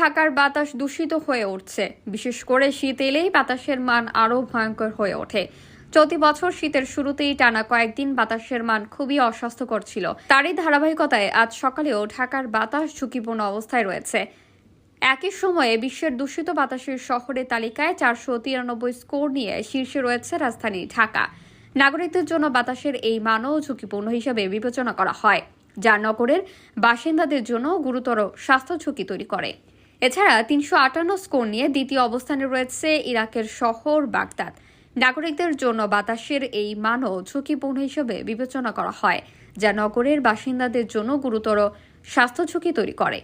ঢাকার বাতাস দূষিত হয়ে উঠছে। বিশেষ করে শীত এলেই বাতাসের মান আরও ভয়ঙ্কর হয়ে ওঠে। চলতি বছর শীতের শুরুতেই টানা কয়েকদিন বাতাসের মান খুবই অস্বাস্থ্যকর ছিল। তারই ধারাবাহিকতায় আজ সকালেও ঢাকার বাতাস ঝুঁকিপূর্ণ অবস্থায় রয়েছে। একই সময়ে বিশ্বের দূষিত বাতাসের শহরের তালিকায় চারশো তিরানব্বই স্কোর নিয়ে শীর্ষে রয়েছে রাজধানী ঢাকা। নাগরিকদের জন্য বাতাসের এই মানও ঝুঁকিপূর্ণ হিসেবে বিবেচনা করা হয়। যা নগরের বাসিন্দাদের জন্য গুরুতর স্বাস্থ্য ঝুঁকি তৈরি করে। এছাড়া তিনশো আটান্ন স্কোর নিয়ে দ্বিতীয় অবস্থানে রয়েছে ইরাকের শহর বাগদাদ। নাগরিকদের জন্য বাতাসের এই মানও ঝুঁকিপূর্ণ হিসেবে বিবেচনা করা হয়, যা নগরের বাসিন্দাদের জন্য গুরুতর স্বাস্থ্য ঝুঁকি তৈরি করে।